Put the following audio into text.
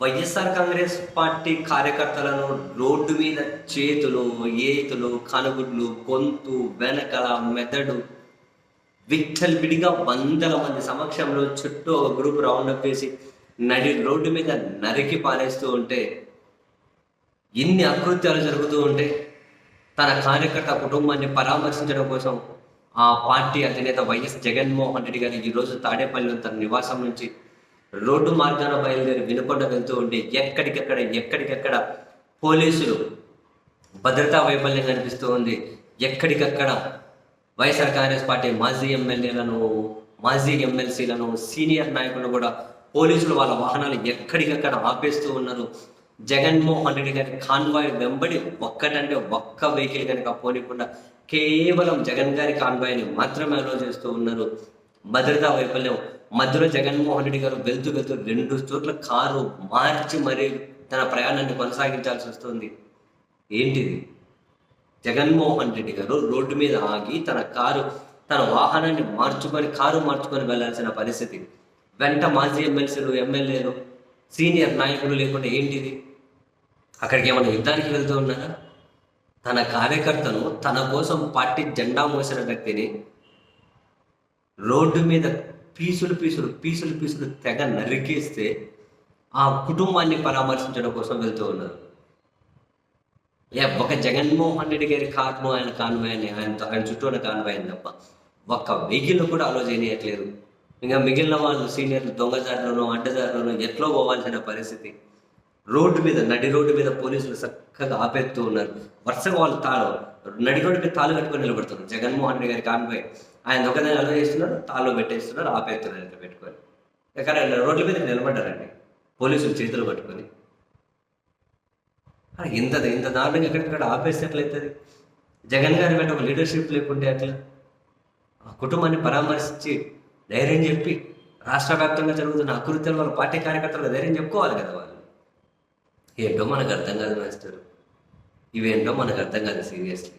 YSR Congress party కార్యకర్తలను road మీద చేతులు ఏతులు కనుగుడ్లు గొంతు వెనకల మెదడు విచ్చల్ విడిగా వందల మంది సమక్షంలో చుట్టూ ఒక గ్రూప్ రౌండప్ వేసి నడి రోడ్డు మీద నరికి పారేస్తూ ఉంటే ఇన్ని అకృత్యాలు జరుగుతూ ఉంటే తన కార్యకర్త కుటుంబాన్ని పరామర్శించడం కోసం ఆ పార్టీ అధినేత వైఎస్ జగన్మోహన్ రెడ్డి గారు ఈరోజు తాడేపల్లిలో తన నివాసం నుంచి రోడ్డు మార్గాన బయలుదేరి వినుకొండ వెళ్తూ ఉంటే ఎక్కడికెక్కడ ఎక్కడికెక్కడ పోలీసులు భద్రతా వైఫల్యం కనిపిస్తూ ఉంది. ఎక్కడికక్కడ వైఎస్ఆర్ కాంగ్రెస్ పార్టీ మాజీ ఎమ్మెల్యేలను మాజీ ఎమ్మెల్సీలను సీనియర్ నాయకులను కూడా పోలీసులు వాళ్ళ వాహనాలు ఎక్కడికక్కడ ఆపేస్తూ ఉన్నారు. జగన్మోహన్ రెడ్డి గారి కాన్వాయ్ వెంబడి ఒక్కటంటే ఒక్క వెహికల్ కనుక పోనీకుండా కేవలం జగన్ గారి కాన్వాయ్ని మాత్రమే అలో చేస్తూ ఉన్నారు. భద్రతా వైఫల్యం మధ్యలో జగన్మోహన్ రెడ్డి గారు వెళ్తూ వెళ్తూ రెండు చోట్ల కారు మార్చి మరీ తన ప్రయాణాన్ని కొనసాగించాల్సి వస్తుంది. ఏంటిది? జగన్మోహన్ రెడ్డి గారు రోడ్డు మీద ఆగి తన కారు తన వాహనాన్ని మార్చుకొని కారు మార్చుకొని వెళ్ళాల్సిన పరిస్థితి. వెంట మాజీ ఎమ్మెల్సీలు ఎమ్మెల్యేలు సీనియర్ నాయకులు లేకుండా ఏంటిది? అక్కడికి ఏమైనా యుద్ధానికి వెళ్తూ ఉన్నారా? తన కార్యకర్తను తన కోసం పార్టీ జెండా మోసిన వ్యక్తిని రోడ్డు మీద పీసులు పీసులు పీసులు పీసులు తెగ నరికేస్తే ఆ కుటుంబాన్ని పరామర్శించడం కోసం వెళ్తూ ఉన్నారు. ఏ ఒక జగన్మోహన్ రెడ్డి గారి కారణం ఆయన కాన్వాయని ఆయన ఆయన చుట్టూ ఉన్న కాన్వాయని తప్ప ఒక్క వెహికల్ కూడా అలో చేయట్లేదు ఇంకా మిగిలిన వాళ్ళు సీనియర్లు దొంగదారులను అడ్డదారులను ఎట్లో పోవాల్సిన పరిస్థితి? రోడ్డు మీద నడి రోడ్డు మీద పోలీసులు చక్కగా ఆపేస్తూ ఉన్నారు. వరుసగా వాళ్ళు తాళం నడి రోడ్డు మీద తాళు కట్టుకొని నిలబడుతున్నారు. జగన్మోహన్ రెడ్డి గారి కాన్వాయ్. ఆయన దొంగదాన్ని అలా చేస్తున్నారు తాళ్ళు పెట్టేస్తున్నారు ఆపేస్తున్నారు ఇట్లా పెట్టుకొని. ఎక్కడ రోడ్ల మీద నిలబడ్డారండి పోలీసులు చేతులు పట్టుకొని. ఇంత ఇంత దారుణంగా ఎక్కడికక్కడ ఆపేస్తే జగన్ గారి వెంట ఒక లీడర్షిప్ లేకుంటే అట్లా? ఆ కుటుంబాన్ని పరామర్శించి ధైర్యం చెప్పి రాష్ట్ర వ్యాప్తంగా జరుగుతున్న అకృత్యాలు వాళ్ళ పార్టీ కార్యకర్తలు ధైర్యం చెప్పుకోవాలి కదా వాళ్ళు. ఏంటో మనకు అర్థం కాదు మాస్టర్. ఇవేంటో మనకు అర్థం కాదు సీరియస్లీ